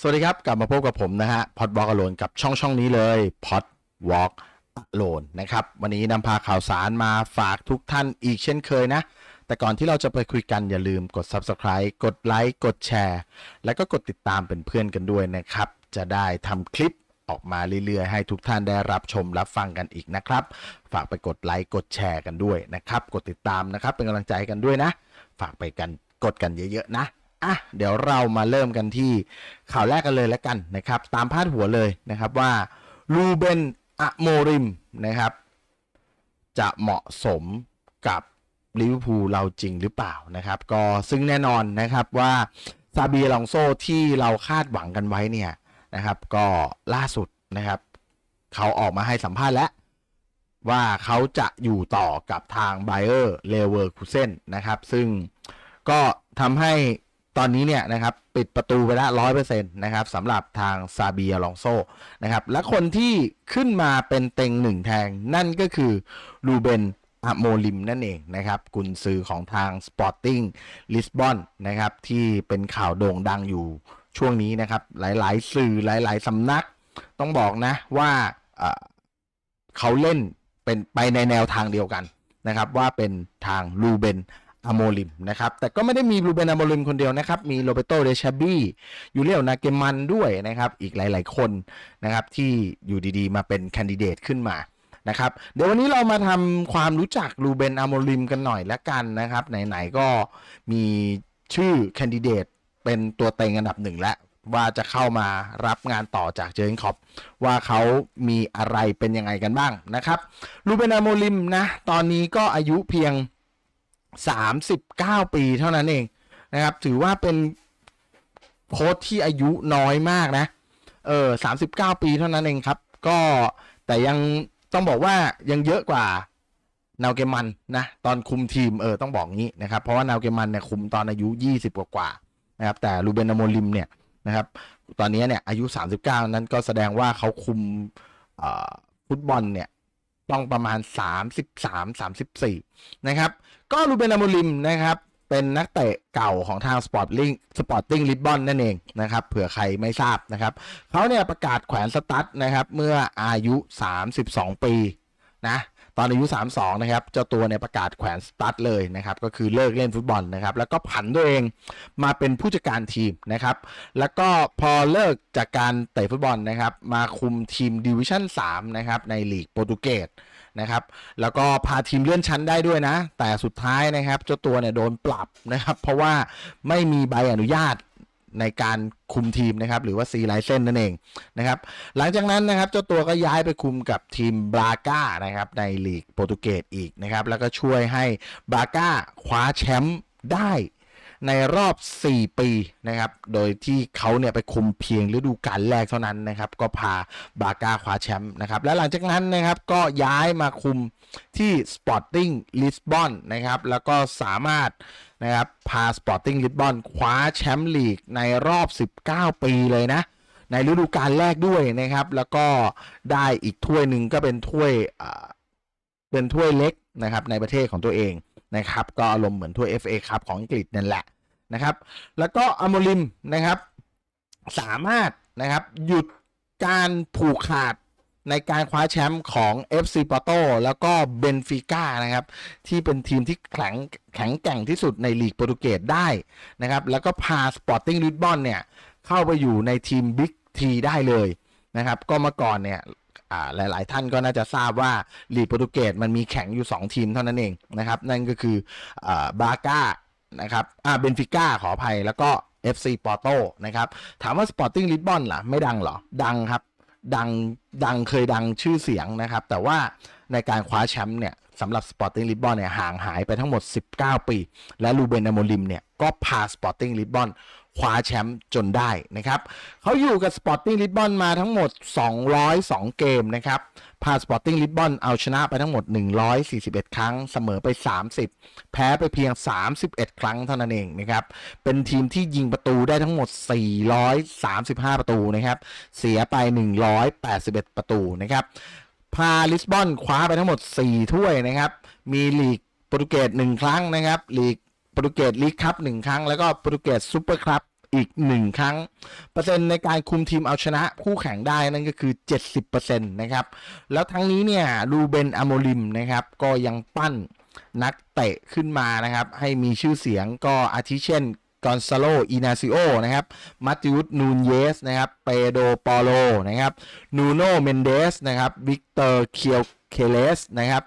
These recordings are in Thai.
สวัสดีครับ กลับมาพบกับผมนะฮะพอดวอล์กอโลนกับช่องช่องนี้เลยพอดวอล์กอโลนนะครับ วันนี้นำพาข่าวสารมาฝากทุกท่านอีกเช่นเคยนะ แต่ก่อนที่เราจะไปคุยกันอย่าลืมกด Subscribe กดไลค์กดแชร์แล้วก็กดติดตามเป็นเพื่อนกันด้วยนะครับ จะได้ทำคลิปออกมาเรื่อยๆ ให้ทุกท่านได้รับชมรับฟังกันอีกนะครับ ฝากไปกดไลค์กดแชร์กันด้วยนะครับ กดติดตามนะครับ เป็นกำลังใจกันด้วยนะ ฝากไปกันกดกันเยอะๆนะ อะเดี๋ยวเรามาเริ่มกันที่ข่าวแรกกันเลยแล้วกันนะครับ ตามพาดหัวเลยนะครับว่าลูเบนอะโมริมนะครับ จะเหมาะสมกับลิเวอร์พูลเราจริงหรือเปล่านะครับ ก็ซึ่งแน่นอนนะครับว่าซาบีลองโซที่เราคาดหวังกันไว้เนี่ยนะครับ ก็ล่าสุดนะครับ เขาออกมาให้สัมภาษณ์แล้วว่าเขาจะอยู่ต่อกับทางไบเออร์เลเวอร์คูเซนนะครับ ซึ่งก็ทำให้ ตอนนี้เนี่ยนะครับปิดประตูไปแล้วร้อยเปอร์เซ็นต์นะครับสำหรับทางซาเบีอลองโซนะครับและคนที่ขึ้นมาเป็นเต็งหนึ่งแทงนั่นก็คือรูเบนอะโมลิมนั่นเองนะครับกุนซือของทาง Sporting Lisbon นะครับที่เป็นข่าวโด่งดังอยู่ช่วงนี้นะครับ หลายๆ สื่อหลาย ๆสำนัก ต้องบอกนะว่าเขาเล่นเป็นไปในแนวทางเดียวกันนะครับ ว่าเป็นทางลูเบน อโมลิมนะครับ แต่ก็ไม่ได้มีลูเบนอโมลิมคนเดียวนะครับ มีโรเบโตเดชาบี้ยูเลียวนาเกมันด้วยนะครับ อีกหลาย ๆ คนนะครับที่อยู่ดีๆ มาเป็นแคนดิเดตขึ้นมานะครับ เดี๋ยววันนี้เรามาทำความรู้จักลูเบนอโมลิมกันหน่อยละกันนะครับ ไหน ๆ ก็มีชื่อแคนดิเดตเป็นตัวเต็งอันดับหนึ่งแล้วว่าจะเข้ามารับงานต่อจากเจอร์นคล็อปว่าเขามีอะไรเป็นยังไงกันบ้างนะครับลูเบนอาโมลิมนะ ตอนนี้ก็อายุเพียง 39 ปีเท่านั้นเองนะครับ ถือว่าเป็นโค้ชที่อายุน้อยมากนะ เออ39 ปีเท่านั้นเองครับ ก็แต่ยังต้องบอกว่ายังเยอะกว่านาวเกมันนะตอนคุมทีมเออต้องบอกงี้นะครับ เพราะว่านาวเกมันเนี่ยคุมตอนอายุ 20 กว่ากว่านะครับแต่ลูเบนอโมลิมเนี่ยนะครับตอนนี้เนี่ยอายุ 39 นั้นก็แสดงว่าเขาคุมฟุตบอลเนี่ย ต้องประมาณ 33 34 นะครับ ก็ลูเบนอามูลิมนะครับ เป็นนักเตะเก่าของทางสปอร์ตลิงสปอร์ติ้งลิบบอนนั่นเองนะครับ เผื่อใครไม่ทราบนะครับ เขาเนี่ยประกาศแขวนสตั๊ดนะครับ เมื่ออายุ 32 ปีนะ ตอนอายุ 32 นะครับ เจ้าตัวเนี่ยประกาศแขวนสตั๊ดเลยนะครับ ก็คือเลิกเล่นฟุตบอลนะครับ แล้วก็ผันตัวเองมาเป็นผู้จัดการทีมนะครับ แล้วก็พอเลิกจากการเตะฟุตบอลนะครับ มาคุมทีมดิวิชั่น 3 นะครับในลีกโปรตุเกสนะครับ แล้วก็พาทีมเลื่อนชั้นได้ด้วยนะ แต่สุดท้ายนะครับ เจ้าตัวเนี่ยโดนปรับนะครับ เพราะว่าไม่มีใบอนุญาต ในการคุมทีมนะครับ หรือว่าซีไลเซนนั่นเองนะครับ หลังจากนั้นนะครับเจ้าตัวก็ย้ายไปคุมกับทีมบราก้านะครับในลีกโปรตุเกสอีกนะครับ แล้วก็ช่วยให้บราก้าคว้าแชมป์ได้ ในรอบ 4 ปีนะครับ โดยที่เขาเนี่ยไปคุมเพียงฤดูกาลแรกเท่านั้นนะครับ ก็พาบราก้าคว้าแชมป์นะครับ และหลังจากนั้นนะครับก็ย้ายมาคุมที่ Sporting Lisbon นะครับ แล้วก็สามารถนะครับพา Sporting Lisbon คว้าแชมป์ลีกในรอบ 19 ปีเลยนะในฤดูกาลแรกด้วยนะครับ แล้วก็ได้อีกถ้วยหนึ่งก็เป็นถ้วยเป็นถ้วยเล็กนะครับในประเทศของตัวเอง นะครับ ก็อารมณ์เหมือนถ้วย FA ครับของอังกฤษนั่นแหละนะครับ แล้วก็อโมลิมนะครับสามารถนะครับหยุดการผูกขาดในการคว้าแชมป์ของ FC Porto แล้วก็เบนฟิก้านะครับ ที่เป็นทีมที่แข็งแข็งแกร่งที่สุดในลีกโปรตุเกสได้นะครับ แล้วก็พา Sporting Lisbon เนี่ย เข้าไปอยู่ในทีมบิ๊กทีได้เลยนะครับ ก็เมื่อก่อนเนี่ย อ่าหลาย ๆ ท่านก็น่าจะทราบว่าลีโปรตุเกสมันมีแข่งอยู่ 2 ทีมเท่านั้นเองนะครับนั่นก็คืออ่าบาก้านะครับอ่าเบนฟิก้าขออภัยแล้วก็ FC Porto นะครับถามว่า Sporting Lisbon ล่ะไม่ดังเหรอ ดังครับ ดังดังเคยดังชื่อเสียงนะครับ แต่ว่าในการคว้าแชมป์เนี่ยสำหรับ Sporting Lisbon เนี่ยห่างหายไปทั้งหมด 19 ปี และลูเบนอโมลิมเนี่ยก็พา Sporting Lisbon คว้าแชมป์จนได้นะครับเขาอยู่กับ Sporting Lisbon มาทั้งหมด 202 เกมนะครับพา Sporting Lisbon เอาชนะไปทั้งหมด 141 ครั้ง เสมอไป 30 แพ้ไปเพียง 31 ครั้งเท่านั้นเองนะครับ เป็นทีมที่ยิงประตูได้ทั้งหมด 435 ประตูนะครับ เสียไป 181 ประตูนะครับ พาลิสบอนคว้าไปทั้งหมด 4 ถ้วยนะครับ มีลีกโปรตุเกส1ครั้งนะครับ ลีก โปรตุเกสลีกคัพ1ครั้ง แล้วก็โปรตุเกสซูเปอร์คัพอีกหนึ่งครั้ง เปอร์เซ็นต์ในการคุมทีมเอาชนะคู่แข่งได้นั่นก็คือ 70%นะครับ แล้วทั้งนี้เนี่ยรูเบนอโมลิมนะครับ ก็ยังปั้นนักเตะขึ้นมานะครับ ให้มีชื่อเสียงก็อาทิเช่นกอนซาโลอินาซิโอนะครับมาติอุสนูนเยสนะครับเปโดปอโลนะครับนูโนเมนเดสนะครับวิกเตอร์เคียวเคเลสนะครับ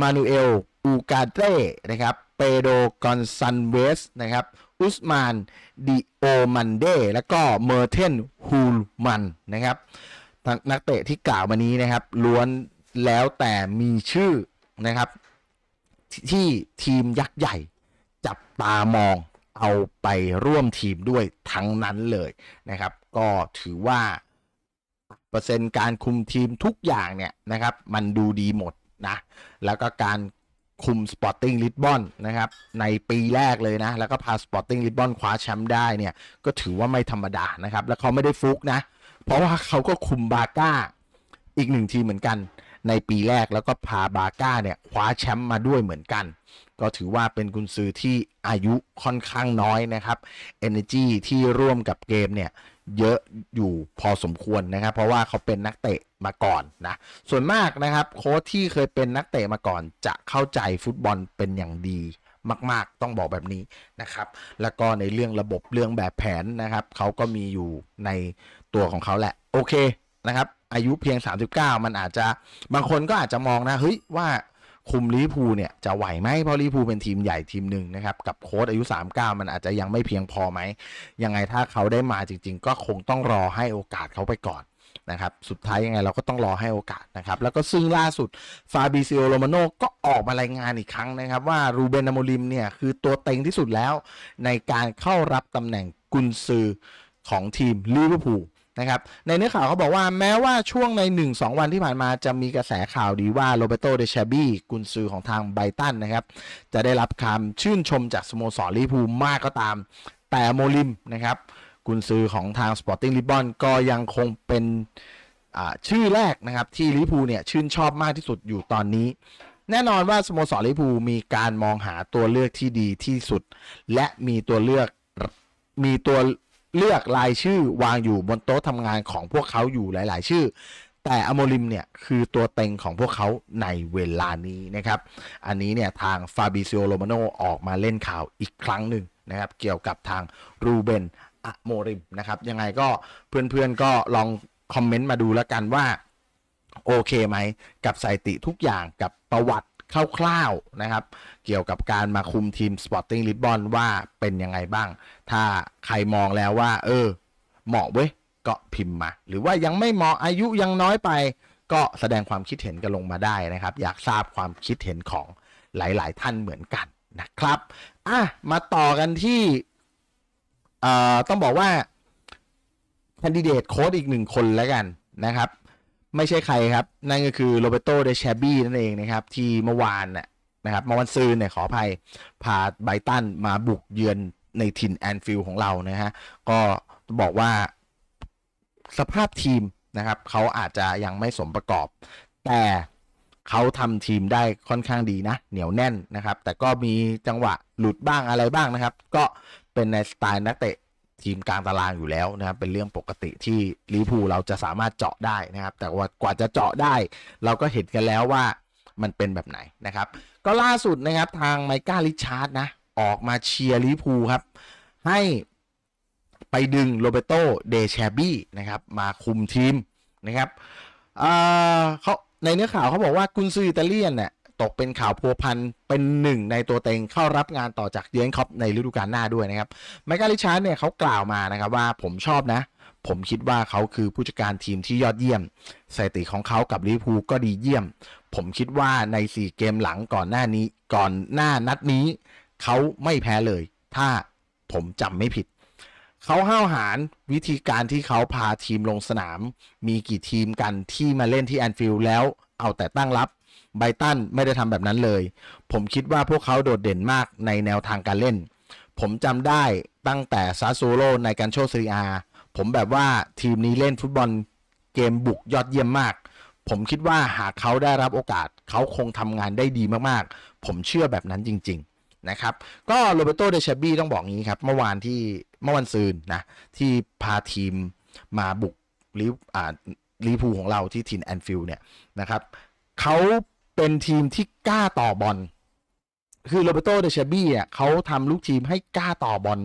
มานูเอลอูกาเต้นะครับ เปโดกอนซันเวสนะครับอุสมานดิโอมันเดแล้วก็เมอร์เทนฮูลมันนะครับนักเตะที่กล่าวมานี้นะครับล้วนแล้วแต่มีชื่อนะครับ ที่ทีมยักษ์ใหญ่ จับตามองเอาไปร่วมทีมด้วยทั้งนั้นเลยนะครับ ก็ถือว่า เปอร์เซ็นต์การคุมทีมทุกอย่างเนี่ยนะครับ มันดูดีหมดนะ แล้วก็การ คุม Sporting Lisbon นะครับในปีแรกเลยนะ แล้วก็พา Sporting Lisbon คว้าแชมป์ได้เนี่ย ก็ถือว่าไม่ธรรมดานะครับ แล้วเขาไม่ได้ฟุกนะ เพราะว่าเขาก็คุมบาก้าอีกหนึ่งทีเหมือนกัน ในปีแรกแล้วก็พาบาก้าเนี่ยคว้าแชมป์มาด้วยเหมือนกัน ก็ถือว่าเป็นกุนซือที่อายุค่อนข้างน้อยนะครับ Energy ที่ร่วมกับเกมเนี่ย เยอะอยู่พอสมควรนะครับ เพราะว่าเขาเป็นนักเตะมาก่อนนะ ส่วนมากนะครับโค้ชที่เคยเป็นนักเตะมาก่อน จะเข้าใจฟุตบอลเป็นอย่างดีมาก ๆ ต้องบอกแบบนี้นะครับ แล้วก็ในเรื่องระบบเรื่องแบบแผนนะครับเขาก็มีอยู่ในตัวของเขาแหละ โอเคนะครับ อายุเพียง 39 มันอาจจะบางคนก็อาจจะมองนะเฮ้ยว่า คุมลิพูเนี่ยจะไหวไหมเพราะลิพูเป็นทีมใหญ่ทีมหนึ่งนะครับกับโค้ชอายุ 39 มันอาจจะยังไม่เพียงพอไหมยังไงถ้าเขาได้มาจริง ๆ ก็คงต้องรอให้โอกาสเขาไปก่อนนะครับสุดท้ายยังไงเราก็ต้องรอให้โอกาสนะครับแล้วก็ซึ่งล่าสุดฟาบิซิโอโรมาโนก็ออกมารายงานอีกครั้งนะครับ ว่ารูเบนอโมลิมเนี่ยคือตัวเต็งที่สุดแล้ว ในการเข้ารับตำแหน่งกุนซือของทีมลิเวอร์พูล นะครับในเนื้อข่าวเขาบอกว่าแม้ว่าช่วงใน 1-2 วันที่ผ่านมาจะมีกระแสข่าวดีว่าโรเบโตเดชาบี้กุนซือของทางไบตันนะครับ จะได้รับคำชื่นชมจากสโมสรลิเวอร์พูมากก็ตาม แต่โมลิมนะครับกุนซือของทาง Sporting Lisbon ก็ยังคงเป็นชื่อแรกนะครับที่ลิพูเนี่ยชื่นชอบมากที่สุดอยู่ตอนนี้ แน่นอนว่าสโมสรลิเวอร์พูมีการมองหาตัวเลือกที่ดีที่สุด และมีตัวเลือกมีตัว เลือกรายชื่อวางอยู่บนโต๊ะทำงานของพวกเขาอยู่หลาย ๆ ชื่อ แต่อโมลิมเนี่ย คือตัวเต็งของพวกเขาในเวลานี้นะครับ อันนี้เนี่ย ทางฟาบิซิโอโรมาโนออกมาเล่นข่าวอีกครั้งหนึ่งนะครับ เกี่ยวกับทางรูเบนอโมริมนะครับ ยังไงก็เพื่อน ๆ ก็ลองคอมเมนต์มาดูแล้วกันว่าโอเคไหม กับสถิติทุกอย่างกับประวัติ คร่าวๆนะครับ เกี่ยวกับการมาคุมทีม Sporting Lisbon ว่าเป็นยังไงบ้าง ถ้าใครมองแล้วว่า เออ เหมาะเว้ยก็พิมพ์มา หรือว่ายังไม่เหมาะอายุยังน้อยไป ก็แสดงความคิดเห็นกันลงมาได้นะครับ อยากทราบความคิดเห็นของหลาย ๆ ท่านเหมือนกันนะครับอะมาต่อกันที่เอ่อต้องบอกว่าคนดิเดตโค้ดอีกหนึ่งคนแล้วกันนะครับ ไม่ใช่ใครครับ นั่นก็คือโรเบโตเดชาบี้นั่นเองนะครับ ที่เมื่อวานน่ะนะครับเมื่อวันซืนเนี่ยขออภัยพาไบตันมาบุกเยือนในถิ่นแอนฟิลด์ของเรานะฮะก็บอกว่าสภาพทีมนะครับเขาอาจจะยังไม่สมประกอบ แต่เขาทำทีมได้ค่อนข้างดีนะ เหนียวแน่นนะครับ แต่ก็มีจังหวะหลุดบ้างอะไรบ้างนะครับ ก็เป็นในสไตล์นักเตะ ทีมกลางตารางอยู่แล้วนะครับเป็นเรื่องปกติที่ลิพูเราจะสามารถเจาะได้นะครับ แต่ว่ากว่าจะเจาะได้ เราก็เห็นกันแล้วว่ามันเป็นแบบไหนนะครับ ก็ล่าสุดนะครับทางไมก้าลิชาร์ดนะ ออกมาเชียร์ลิพูครับ ให้ไปดึงโรเบโตเดชบี้นะครับ มาคุมทีมนะครับเเขาในเนื้อข่าวเขาบอกว่ากุนซืออิตาเลียนเนี่ย ตกเป็นข่าวพัวพันเป็นหนึ่งในตัวเต็งเข้ารับงานต่อจากเยนคอปในฤดูกาลหน้าด้วยนะครับไมค์กาลิชาร์ดเนี่ยเขากล่าวมานะครับว่าผมชอบนะ ผมคิดว่าเขาคือผู้จัดการทีมที่ยอดเยี่ยมสถิติของเขากับลิเวอร์พูลก็ดีเยี่ยม ผมคิดว่าใน4เกมหลังก่อนหน้านี้ก่อนหน้านัดนี้เขาไม่แพ้เลย ถ้าผมจำไม่ผิดเขาห้าวหาญวิธีการที่เขาพาทีมลงสนาม มีกี่ทีมกันที่มาเล่นที่แอนฟิลด์แล้วเอาแต่ตั้งรับ ไบตันไม่ได้ทำแบบนั้นเลย ผมคิดว่าพวกเขาโดดเด่นมากในแนวทางการเล่น ผมจำได้ตั้งแต่ซาซูโรในการโชว์ซีอาผมแบบว่าทีมนี้เล่นฟุตบอลเกมบุกยอดเยี่ยมมาก ผมคิดว่าหากเขาได้รับโอกาส เขาคงทำงานได้ดีมากๆ ผมเชื่อแบบนั้นจริง ๆ นะครับ ก็โรเบโตเดชบี้ต้องบอกงี้ครับ เมื่อวานที่เมื่อวันซืนนะ ที่พาทีมมาบุกลิเวอ่าลิเวอร์พูของเราที่ทินแอนฟิลด์เนี่ยนะครับ เขาเป็นทีมที่กล้าต่อบอล คือโรเบโตเดชบี้อะเขาทำลูกทีมให้กล้าต่อบอล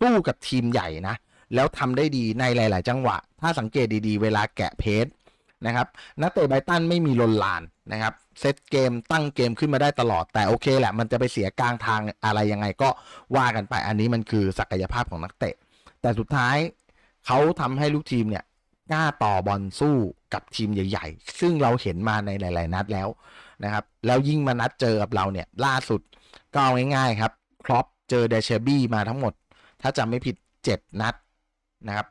สู้กับทีมใหญ่นะ แล้วทำได้ดีในหลาย ๆ จังหวะ ถ้าสังเกตดีๆ เวลาแกะเพจนะครับนักเตะไบรตันไม่มีลนลานนะครับเซตเกมตั้งเกมขึ้นมาได้ตลอดแต่โอเคแหละ มันจะไปเสียกลางทางอะไรยังไงก็ว่ากันไปอันนี้มันคือศักยภาพของนักเตะ แต่สุดท้ายเขาทำให้ลูกทีมเนี่ย กล้าต่อบอลสู้กับทีมใหญ่ ๆ ซึ่งเราเห็นมาในหลาย ๆ นัดแล้วนะครับ แล้วยิ่งมานัดเจอกับเราเนี่ยล่าสุดก็เอาง่ายๆครับครอปเจอเดเชบี้มาทั้งหมด ถ้าจำไม่ผิด 7 นัดนะครับ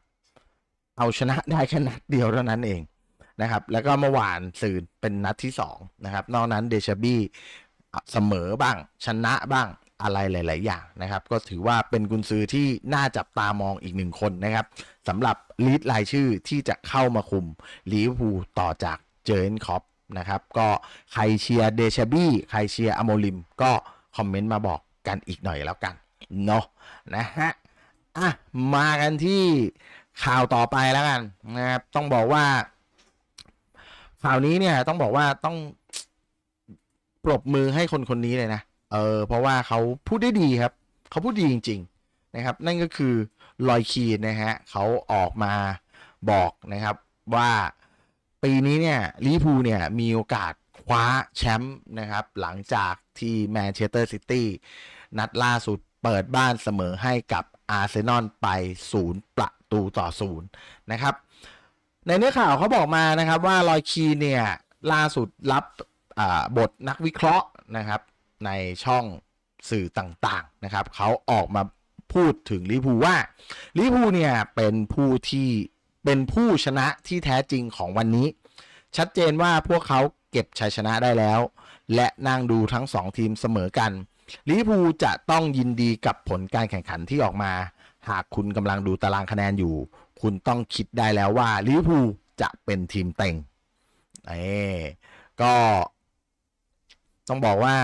เอาชนะได้แค่นัดเดียวเท่านั้นเองนะครับ แล้วก็เมื่อวานสื่อเป็นนัดที่2นะครับ นอกนั้นเดชบี้เสมอบ้าง ชนะบ้าง อะไรหลาย ๆ อย่างนะครับ ก็ถือว่าเป็นกุนซือที่น่าจับตามองอีกหนึ่งคนนะครับสำหรับลีดรายชื่อที่จะเข้ามาคุมลิเวอร์พูลต่อจากเจอร์นคอปนะครับ ก็ใครเชียร์เดชบี้ใครเชียร์อโมลิม ก็คอมเมนต์มาบอกกันอีกหน่อยแล้วกันเนาะนะฮะอะมากันที่ข่าวต่อไปแล้วกันนะครับต้องบอกว่า ข่าวนี้เนี่ยต้องบอกว่าต้องปรบมือให้คนคนนี้เลยนะ เออเพราะว่าเขาพูดได้ดีครับ เขาพูดดีจริง ๆนะครับ นั่นก็คือลอยคีนนะฮะเขาออกมาบอกนะครับว่าปีนี้เนี่ยลิพูเนี่ยมีโอกาสคว้าแชมป์นะครับ หลังจากที่แมนเชสเตอร์ซิตี้นัดล่าสุดเปิดบ้านเสมอให้กับอาร์เซนอลไปศูนย์ประตูต่อศูนย์นะครับ ในเนื้อข่าวเขาบอกมานะครับว่าลอยคีนเนี่ยล่าสุดรับบทนักวิเคราะห์นะครับ ในช่องสื่อต่างๆนะครับเขาออกมาพูดถึงลิพูว่าลิพูเนี่ยเป็นผู้ที่เป็นผู้ชนะที่แท้จริงของวันนี้ ชัดเจนว่าพวกเขาเก็บชัยชนะได้แล้ว และนั่งดูทั้งสองทีมเสมอกันลิพูจะต้องยินดีกับผลการแข่งขันที่ออกมา หากคุณกำลังดูตารางคะแนนอยู่ คุณต้องคิดได้แล้วว่าลิพูจะเป็นทีมเต็งเอ้ก็ต้องบอกว่า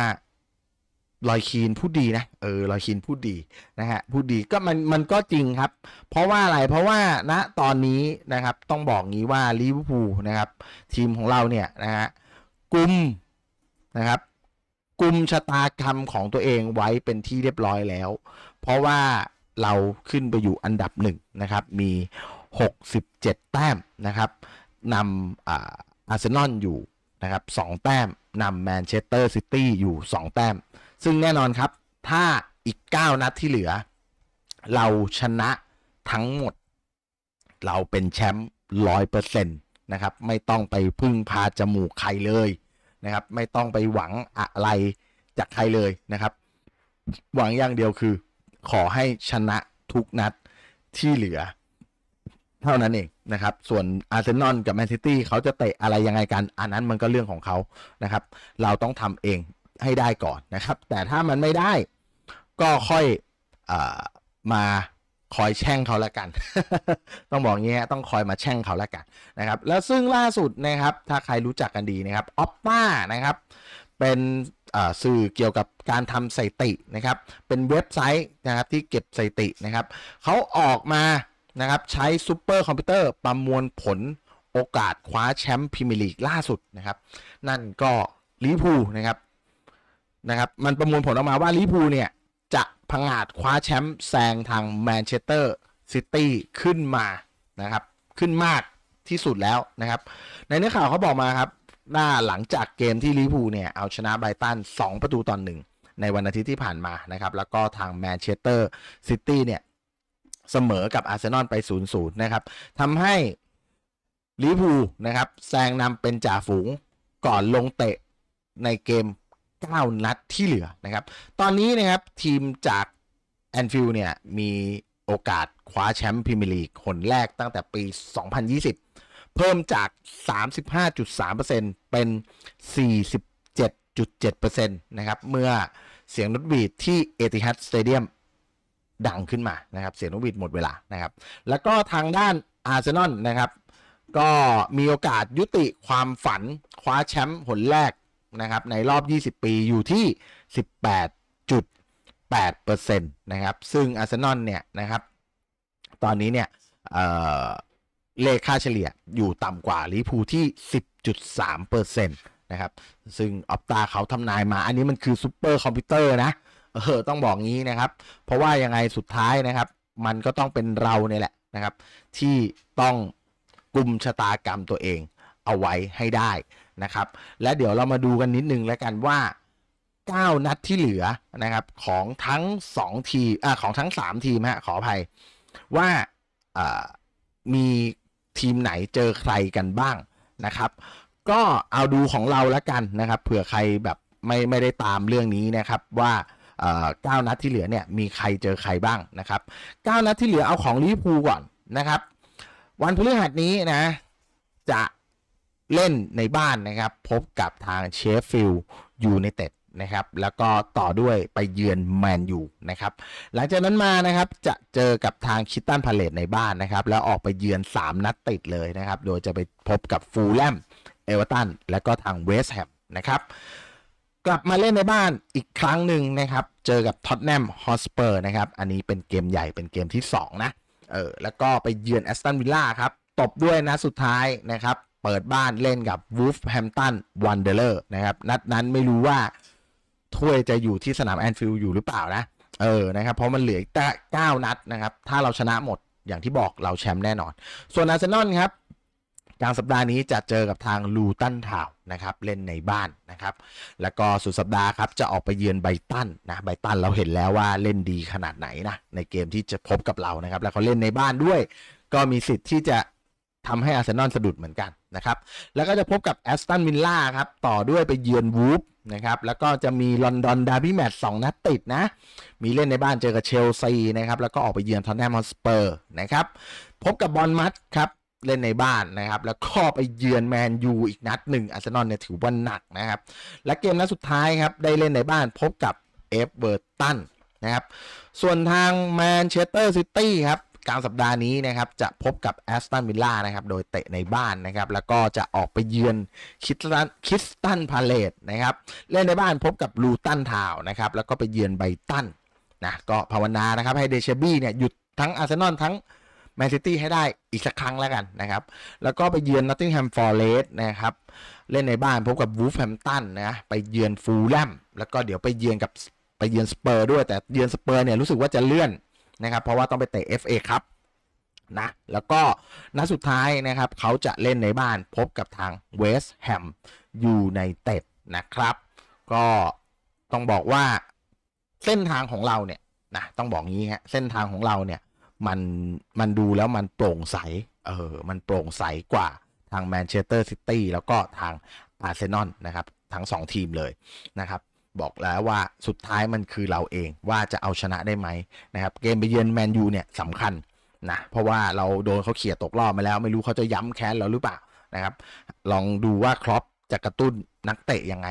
ลอยคีนพูดดีนะเออลอยคีนพูดดีนะฮะพูดดีก็มันมันก็จริงครับ เพราะว่าอะไรเพราะว่าณตอนนี้นะครับต้องบอกงี้ว่าลิเวอร์พูลนะครับ ทีมของเราเนี่ยนะฮะกลุ่มนะครับกลุ่มชะตากรรมของตัวเองไว้เป็นที่เรียบร้อยแล้ว เพราะว่าเราขึ้นไปอยู่อันดับหนึ่งนะครับ มี 67 แต้มนะครับนำอาอาร์เซนอลอยู่นะครับ2แต้มนำแมนเชสเตอร์ซิตี้อยู่ 2 แต้ม ซึ่งแน่นอนครับ ถ้าอีก 9 นัดที่เหลือ เราชนะทั้งหมด เราเป็นแชมป์ร้อยเปอร์เซ็นต์นะครับ ไม่ต้องไปพึ่งพาจมูกใครเลยนะครับ ไม่ต้องไปหวังอะไรจากใครเลยนะครับ หวังอย่างเดียวคือ ขอให้ชนะทุกนัดที่เหลือ เท่านั้นเองนะครับ ส่วนอาร์เซนอลกับแมนซิตี้เขาจะเตะอะไรยังไงกัน อันนั้นมันก็เรื่องของเขานะครับ เราต้องทำเอง ให้ได้ก่อนนะครับ แต่ถ้ามันไม่ได้ก็ค่อยอมาคอยแช่งเขาละกัน ต้องบอกงี้ฮะต้องคอยมาแช่งเขาละกันนะครับ แล้วซึ่งล่าสุดนะครับ ถ้าใครรู้จักกันดีนะครับออปป้านะครับ เป็นสื่อเกี่ยวกับการทำสถิตินะครับ เป็นเว็บไซต์นะครับที่เก็บสถิตินะครับเขาออกมานะครับใช้ซูเปอร์คอมพิวเตอร์ประมวลผลโอกาสคว้าแชมป์พรีเมียร์ลีกล่าสุดนะครับ นั่นก็ลิเวอร์พูลนะครับ นะครับ มันประมวลผลออกมาว่าลิพูเนี่ย จะพังอาจคว้าแชมป์แซงทางแมนเชสเตอร์ซิตี้ขึ้นมานะครับ ขึ้นมากที่สุดแล้วนะครับ ในเนื้อข่าวเขาบอกมาครับหน้าหลังจากเกมที่ลิพูเนี่ย เอาชนะไบรตัน 2 ประตูต่อหนึ่งในวันอาทิตย์ที่ผ่านมานะครับ แล้วก็ทางแมนเชสเตอร์ซิตี้เนี่ย เสมอกับอาร์เซนอลไป 0-0 นะครับทำให้ลิพูนะครับแซงนำเป็นจ่าฝูงก่อนลงเตะในเกม 9 นัดที่เหลือนะครับ ตอนนี้นะครับทีมจากแอนฟิลเนี่ยมีโอกาสคว้าแชมป์พรีเมียร์ลีกคนแรกตั้งแต่ปี 2020 เพิ่มจาก 35.3%เป็น 47.7%นะครับ เมื่อเสียงนกหวีดที่เอติฮัดสเตเดียมดังขึ้นมานะครับ เสียงนกหวีดหมดเวลานะครับ แล้วก็ทางด้านอาร์เซนอลนะครับ ก็มีโอกาสยุติความฝันคว้าแชมป์ผลแรก นะครับในรอบ 20 ปีอยู่ที่ 18.8%นะครับซึ่งอาร์เซนอลเนี่ยนะครับตอนนี้เนี่ยเเลขค่าเฉลี่ยอยู่ต่ำกว่าลิพูที่ 10.3%นะครับซึ่งออปตาเขาทำนายมา อันนี้มันคือซูเปอร์คอมพิวเตอร์นะเออต้องบอกงี้นะครับ เพราะว่ายังไงสุดท้ายนะครับ มันก็ต้องเป็นเราเนี่ยแหละนะครับ ที่ต้องกลุ่มชะตากรรมตัวเองเอาไว้ให้ได้ นะครับ และเดี๋ยวเรามาดูกันนิดนึงแล้วกันว่า 9 นัดที่เหลือนะครับของทั้ง 2 ทีมอ่าของทั้ง 3 ทีมฮะขออภัยว่าอ่ามีทีมไหนเจอใครกันบ้างนะครับ ก็เอาดูของเราแล้วกันนะครับ เผื่อใครแบบไม่ไม่ได้ตามเรื่องนี้นะครับว่าเอ่อเก้านัดที่เหลือเนี่ยมีใครเจอใครบ้างนะครับเก้านัดที่เหลือเอาของลิเวอร์พูลก่อนนะครับ วันพฤหัสนี้นะ จะ เล่นในบ้านนะครับ พบกับทางเชฟฟิลด์ยูไนเต็ดนะครับแล้วก็ต่อด้วยไปเยือนแมนยูนะครับหลังจากนั้นมานะครับจะเจอกับทางคิตตันพาเลตในบ้านนะครับ แล้วออกไปเยือน 3 นัดติดเลยนะครับ โดยจะไปพบกับฟูลแลมเอเวอร์ตันและก็ทางเวสต์แฮมนะครับกลับมาเล่นในบ้านอีกครั้งหนึ่งนะครับ เจอกับท็อตแนมฮอสเปอร์นะครับ อันนี้เป็นเกมใหญ่เป็นเกมที่ 2 นะเออแล้วก็ไปเยือนแอสตันวิลล่าครับตบด้วยนะสุดท้ายนะครับ เปิดบ้านเล่นกับวูฟแฮมตันวันเดอร์นะครับ นัดนั้นไม่รู้ว่าถ้วยจะอยู่ที่สนามแอนฟิลด์อยู่หรือเปล่านะ เออนะครับเพราะมันเหลืออีกแต่9นัดนะครับ ถ้าเราชนะหมดอย่างที่บอกเราแชมป์แน่นอน ส่วนอาร์เซนอลครับกลางสัปดาห์นี้จะเจอกับทางลูตันทาวนะครับเล่นในบ้านนะครับ แล้วก็สุดสัปดาห์ครับจะออกไปเยือนไบตันนะไบตันเราเห็นแล้วว่าเล่นดีขนาดไหนนะในเกมที่จะพบกับเรานะครับ แล้วเขาเล่นในบ้านด้วย ก็มีสิทธิ์ที่จะ ทำให้อาร์เซนอลสะดุดเหมือนกันนะครับ แล้วก็จะพบกับแอสตันวิลล่าครับ ต่อด้วยไปเยือนวูฟนะครับ แล้วก็จะมีลอนดอนดาร์บี้แมตช์สองนัดติดนะ มีเล่นในบ้านเจอกับเชลซีนะครับ แล้วก็ออกไปเยือนทอนแนมฮอสเปอร์นะครับ พบกับบอลมัดครับ เล่นในบ้านนะครับ แล้วก็ไปเยือนแมนยูอีกนัดหนึ่งอาร์เซนอลเนี่ยถือว่าหนักนะครับ และเกมนัดสุดท้ายครับ ได้เล่นในบ้านพบกับเอฟเวอร์ตันนะครับ ส่วนทางแมนเชสเตอร์ซิตี้ครับ กลางสัปดาห์นี้นะครับจะพบกับแอสตันวิลล่านะครับโดยเตะในบ้านนะครับแล้วก็จะออกไปเยือนคิสตันคิสตันพาเลตนะครับเล่นในบ้านพบกับลูตันทาวนะครับแล้วก็ไปเยือนไบตันนะก็ภาวนานะครับให้เดชบี้เนี่ยหยุดทั้งอาร์เซนอลทั้งแมนซิตี้ให้ได้อีกสักครั้งแล้วกันนะครับ แล้วก็ไปเยือนนอตติงแฮมฟอร์เรสต์นะครับ เล่นในบ้านพบกับวูฟแฮมตันนะ ไปเยือนฟูลแลมแล้วก็เดี๋ยวไปเยือนกับไปเยือนสเปอร์ด้วย แต่เยือนสเปอร์เนี่ยรู้สึกว่าจะเลื่อน นะครับ เพราะว่าต้องไปเตะ FA ครับนะแล้วก็นัดสุดท้ายนะครับเขาจะเล่นในบ้านพบกับทางเวสต์แฮมยูไนเต็ดนะครับ ก็ต้องบอกว่าเส้นทางของเราเนี่ยนะต้องบอกงี้ฮะเส้นทางของเราเนี่ยมันมันดูแล้วมันโปร่งใสเออมันโปร่งใสกว่าทางแมนเชสเตอร์ซิตี้แล้วก็ทางอาร์เซนอลนะครับ ทั้ง 2 ทีมเลยนะครับ บอกแล้วว่าสุดท้ายมันคือเราเองว่าจะเอาชนะได้ไหมนะครับเกมไปเยือนแมนยูเนี่ยสำคัญนะเพราะว่าเราโดนเขาเขี่ยตกรอบมาแล้ว ไม่รู้เขาจะย้ำแค้นเราหรือเปล่านะครับลองดูว่าครอปจะกระตุ้นนักเตะยังไง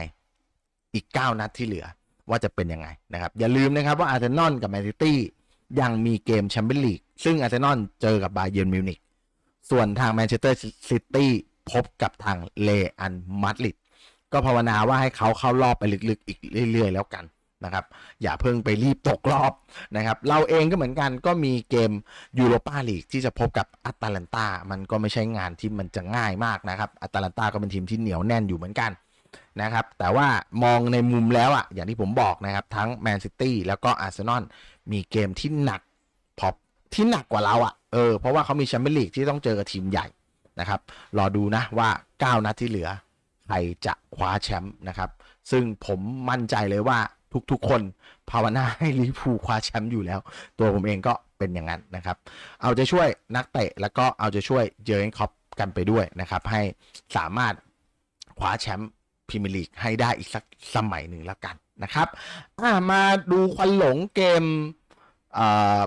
อีก 9 นัดที่เหลือว่าจะเป็นยังไงนะครับอย่าลืมนะครับว่าอาร์เซนอลกับแมนซิตี้ยังมีเกมแชมเปี้ยนลีกซึ่งอาร์เซนอลเจอกับบาเยิร์นมิวนิกส่วนทางแมนเชสเตอร์ซิตี้พบกับทางเลอันมาดริด ก็ภาวนาว่าให้เขาเข้ารอบไปลึกๆ อีกเรื่อย ๆ แล้วกันนะครับ อย่าเพิ่งไปรีบตกรอบนะครับ เราเองก็เหมือนกันก็มีเกมยูโรปาลีกที่จะพบกับอัตแลนตา มันก็ไม่ใช่งานที่มันจะง่ายมากนะครับอัตแลนตาก็เป็นทีมที่เหนียวแน่นอยู่เหมือนกันนะครับ แต่ว่ามองในมุมแล้วอะอย่างที่ผมบอกนะครับ ทั้งแมนซิตี้แล้วก็อาร์เซนอลมีเกมที่หนักพอที่หนักกว่าเราอะ เออ เพราะว่าเขามีแชมเปี้ยนลีกที่ต้องเจอกับทีมใหญ่นะครับ รอดูนะว่า 9นัดที่เหลือ ใครจะคว้าแชมป์นะครับ ซึ่งผมมั่นใจเลยว่าทุกๆ คนภาวนาให้ลิพูคว้าแชมป์อยู่แล้ว ตัวผมเองก็เป็นอย่างนั้นนะครับ เอาจะช่วยนักเตะแล้วก็เอาจะช่วยเจอร์เกนคอปกันไปด้วยนะครับ ให้สามารถคว้าแชมป์พรีเมียร์ลีกให้ได้อีกสักสมัยหนึ่งแล้วกันนะครับมาดูควันหลงเกม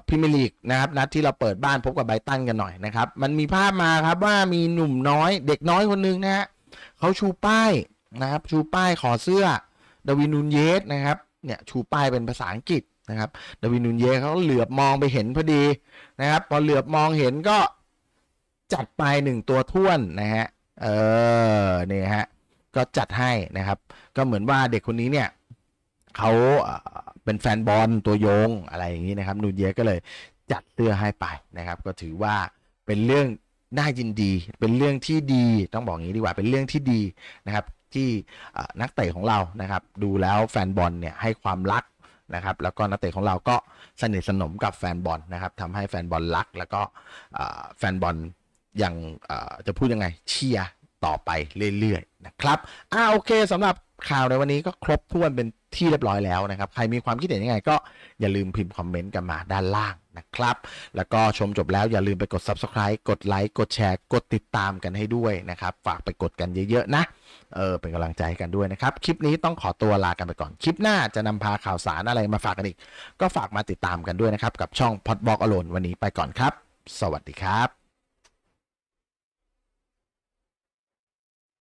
พรีเมียร์ลีกนะครับนัดที่เราเปิดบ้านพบกับไบตันกันหน่อยนะครับ มันมีภาพมาครับว่ามีหนุ่มน้อยเด็กน้อยคนนึงนะฮะ เขาชูป้ายนะครับ ชูป้ายขอเสื้อดาวินูนเยสนะครับเนี่ยชูป้ายเป็นภาษาอังกฤษนะครับดาวินูนเยสเขาเหลือบมองไปเห็นพอดีนะครับ พอเหลือบมองเห็นก็จัดไปหนึ่งตัวท้วนนะฮะเออเนี่ยฮะก็จัดให้นะครับ ก็เหมือนว่าเด็กคนนี้เนี่ยเขาเป็นแฟนบอลตัวยงอะไรอย่างนี้นะครับนูเยสก็เลยจัดเสื้อให้ไปนะครับ ก็ถือว่าเป็นเรื่อง น่ายินดีเป็นเรื่องที่ดีต้องบอกงี้ดีกว่าเป็นเรื่องที่ดีนะครับที่นักเตะของเรานะครับ ดูแล้วแฟนบอลเนี่ยให้ความรักนะครับ แล้วก็นักเตะของเราก็สนิทสนมกับแฟนบอลนะครับทำให้แฟนบอลรัก แล้วก็แฟนบอลอย่างจะพูดยังไงเชียร์ ต่อไปเรื่อยๆนะครับอ่าโอเคสำหรับข่าวในวันนี้ก็ครบถ้วนเป็นที่เรียบร้อยแล้วนะครับ ใครมีความคิดเห็นยังไงก็อย่าลืมพิมพ์คอมเมนต์กันมาด้านล่างนะครับ แล้วก็ชมจบแล้วอย่าลืมไปกด subscribe กดไลค์กดแชร์ กดติดตามกันให้ด้วยนะครับ ฝากไปกดกันเยอะๆนะ เออเป็นกำลังใจให้กันด้วยนะครับ คลิปนี้ต้องขอตัวลากันไปก่อน คลิปหน้าจะนำพาข่าวสารอะไรมาฝากกันอีก ก็ฝากมาติดตามกันด้วยนะครับ กับช่อง p o d b l o g Alone วันนี้ไปก่อนครับ สวัสดีครับ